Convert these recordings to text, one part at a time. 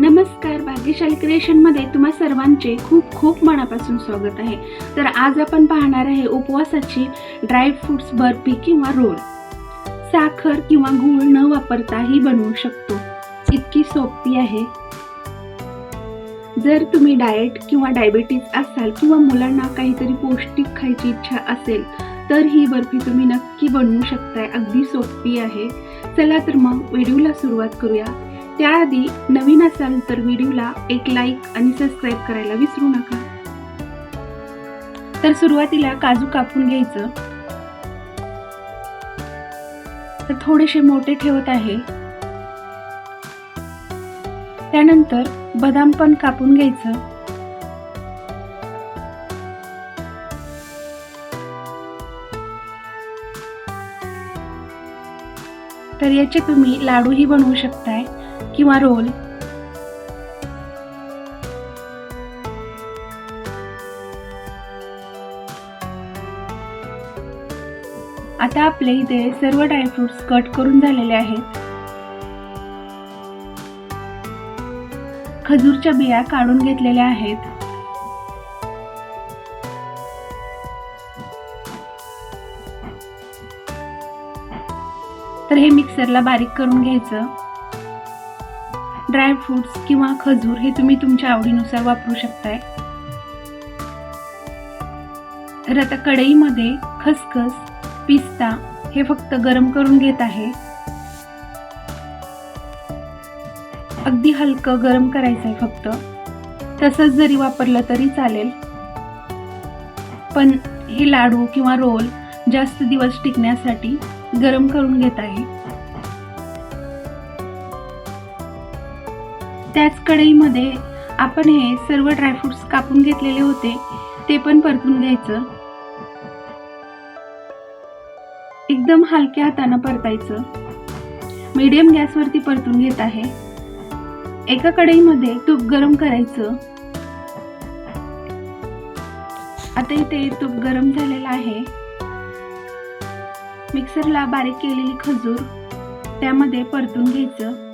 नमस्कार भाग्यशाली क्रिएशनमध्ये तुम्हा सर्वांचे खूप खूप मनापासून स्वागत आहे. तर आज आपण पाहणार आहे उपवासाची ड्राय फ्रुट्स बर्फी किंवा रोल. साखर किंवा गूळ न वापरताही बनवू शकतो. इतकी सोपी आहे. जर तुम्ही डाएट किंवा डायबिटीज असाल किंवा मुलांना काहीतरी पौष्टिक खायची इच्छा असेल तर ही बर्फी तुम्ही नक्की बनवू शकताय. अगदी सोपी आहे. चला तर मग व्हिडिओला सुरुवात करूया. त्याआधी नवीन असाल तर व्हिडिओला एक लाईक आणि सबस्क्राईब करायला विसरू नका. तर सुरुवातीला काजू कापून घ्यायचं. तर थोडेसे मोठे ठेवत आहे. त्यानंतर बदाम पण कापून घ्यायचं. तर याचे तुम्ही लाडूही बनवू शकताय. किंवा रोल? आता आपले इथे सर्व ड्रायफ्रुट्स कट करून झालेले आहेत. खजूरच्या बिया काढून घेतलेल्या आहेत. तर हे मिक्सरला बारीक करून घ्यायचं. ड्राय फ्रुट्स किंवा खजूर हे तुम्ही तुमच्या आवडीनुसार वापरू शकताय. तर आता कढईमध्ये खसखस पिस्ता हे फक्त गरम करून घेत आहे. अगदी हलकं गरम करायचं आहे फक्त. तसंच जरी वापरलं तरी चालेल. पण हे लाडू किंवा रोल जास्त दिवस टिकण्यासाठी गरम करून घेत आहे. त्याच कढईमध्ये आपण हे सर्व ड्रायफ्रुट्स कापून घेतलेले होते ते पण परतून घ्यायचं. एकदम हलक्या हातानं परतायचं. मीडियम गॅसवरती परतून घेत आहे. एका कढईमध्ये तूप गरम करायचं. आता इथे तूप गरम झालेलं आहे. मिक्सरला बारीक केलेली खजूर त्यामध्ये परतून घ्यायचं.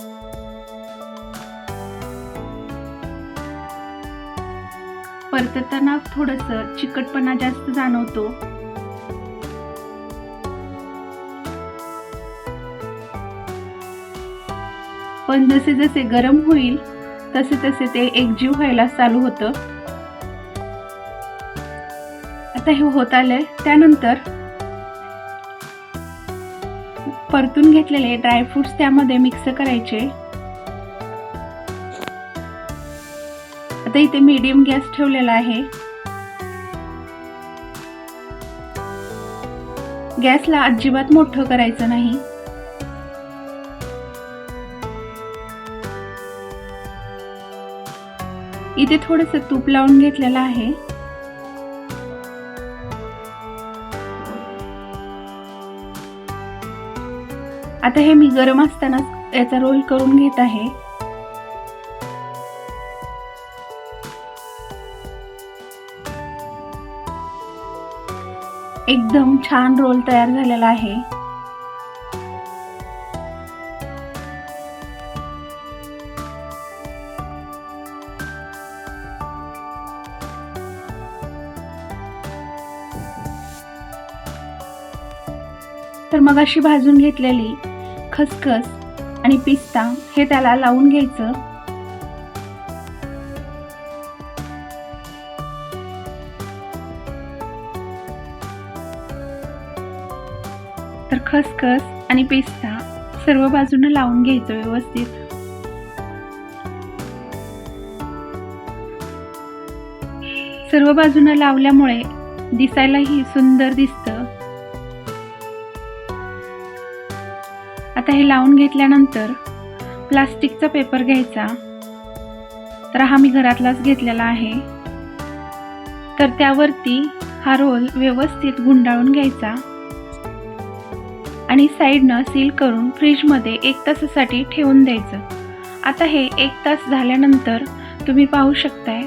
परतताना थोडस चिकटपणा जास्त जाणवतो. पण जसे जसे गरम होईल तसे तसे ते एकजीव व्हायला चालू होतं. आता हे होत आलंय. त्यानंतर परतून घेतलेले ड्रायफ्रुट्स त्यामध्ये मिक्स करायचे. आता इथे मीडियम गॅस ठेवलेला आहे. गॅसला अजिबात मोठं करायचं नाही. इथे थोडस तूप लावून घेतलेलं आहे. आता हे मी गरम असतानाच याचा रोल करून घेत आहे. एकदम छान रोल तयार झालेला आहे. तर मग अशी भाजून घेतलेली खसखस आणि पिस्ता हे त्याला लावून घ्यायचं. तर खसखस आणि पिस्ता सर्व बाजूने लावून घ्यायचं व्यवस्थित. सर्व बाजूने लावल्यामुळे दिसायलाही सुंदर दिसतं. आता हे लावून घेतल्यानंतर प्लास्टिकचा पेपर घ्यायचा. तर हा मी घरातलाच घेतलेला आहे. तर त्यावरती हा रोल व्यवस्थित गुंडाळून घ्यायचा. आणि साईडनं सील करून फ्रीजमध्ये एक तासासाठी ठेवून द्यायचं. आता हे एक तास झाल्यानंतर तुम्ही पाहू शकताय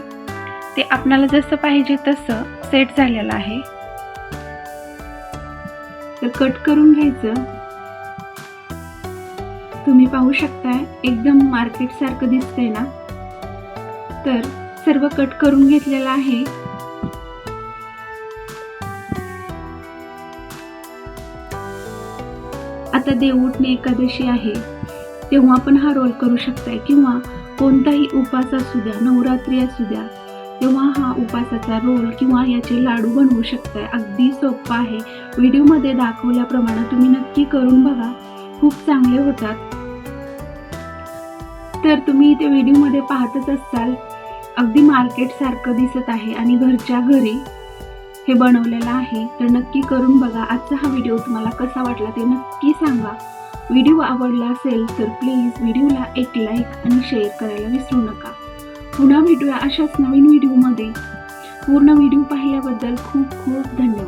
ते आपणाला जसं पाहिजे तसं सेट झालेलं आहे. तर कट करून घ्यायचं. तुम्ही पाहू शकताय एकदम मार्केट सारखं दिसतंय ना? तर सर्व कट करून घेतलेलं आहे. आता देवउठणे एकादशी आहे. तेव्हा पण हा रोल करू शकताय. किंवा कोणताही उपास असू द्या नवरात्री असू द्या तेव्हा हा उपासाचा रोल किंवा याचे लाडू बनवू शकताय. अगदी सोपं आहे. व्हिडिओमध्ये दाखवल्याप्रमाणे तुम्ही नक्की करून बघा. खूप चांगले होतात. तर तुम्ही इथे व्हिडिओमध्ये पाहतच असाल. अगदी मार्केटसारखं दिसत आहे आणि घरच्या घरी हे बनवलेलं आहे तर नक्की करून बघा. आजचा हा व्हिडिओ तुम्हाला कसा वाटला ते नक्की सांगा. व्हिडिओ आवडला असेल तर प्लीज व्हिडिओला एक लाईक आणि शेअर करायला विसरू नका. पुन्हा भेटूया अशाच नवीन व्हिडिओमध्ये पूर्ण व्हिडिओ पाहिल्याबद्दल खूप खूप धन्यवाद.